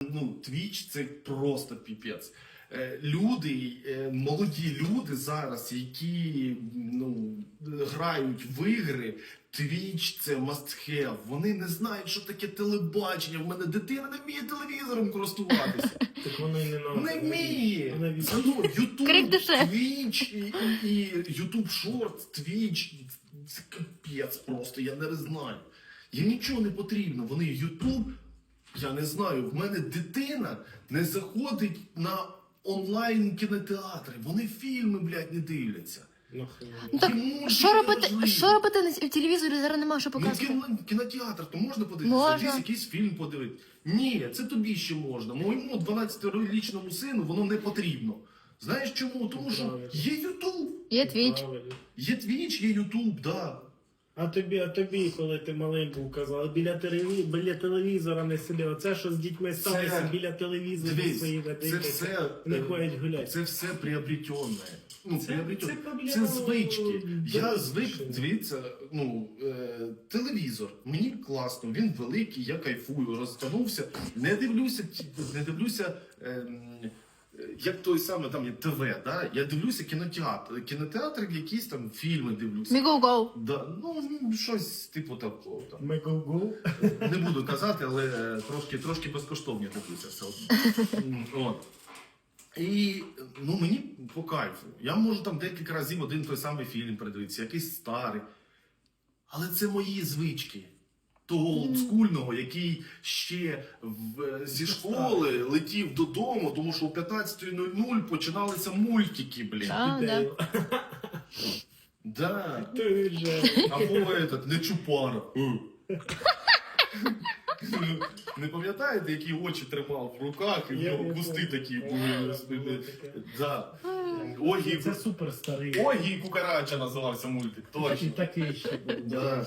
ну, Twitch це просто піпець. Е, Люди, е, молоді люди зараз, які ну, грають в ігри, Twitch це must have. Вони не знають, що таке телебачення. В мене дитина не вміє телевізором користуватися. Так воно і не надо. Не вміє. Вона YouTube, Twitch і, YouTube Short, Twitch. Це капець просто, я не знаю. Їм нічого не потрібно. Вони YouTube, я не знаю, в мене дитина не заходить на онлайн кінотеатри. Вони фільми, блядь, не дивляться. Ну так Йому що робити? Що робити на в телевізорі? Зараз немає що Ну, кіно, кінотеатр, то можна подивитися, Можна. якийсь, якийсь фільм подивитися. Ні, це тобі ще можна. Моєму 12-річному сину воно не потрібно. Знаєш чому? Тому що є Ютуб, Є твіч. Є Твіч, є Ютуб, да. А тобі, а тобі, коли ти малим був, казали, біля, телеві... біля телевізора не сиди. Оце що з дітьми сталося біля телевізора Дивись, своїми це все, Не е, ходять гуляти. це все приобретенне. Ну, Це- приобретенне. це проблема, Це звички. Я звик, дивіться, ну, е, телевізор. Мені класно, він великий, я кайфую, розтягнувся. Не дивлюся, не дивлюся. е, як той самий там є ТВ, да? я дивлюся кінотеатр. Кінотеатр, якісь там фільми дивлюся. Мігоу-гоу. Да, ну, щось типу такого. Там. Ми гу Не буду казати, але трошки, трошки безкоштовні дивлюся все одно. От. І ну, мені по кайфу. Я можу там декілька разів один той самий фільм передивитися, якийсь старий. Але це мої звички. Того олдскульного, який ще в, е, зі школи летів додому, тому що о 15.00 починалися мультики, блін. А, да. Да. Ти вже. Або этот, не чупара. Не пам'ятаєте, які очі тримав в руках, і в Я нього не помню. такі були. таке. Да. Огі, Це супер старий. Огі і Кукарача називався мультик. Точно. такий ще був. Да.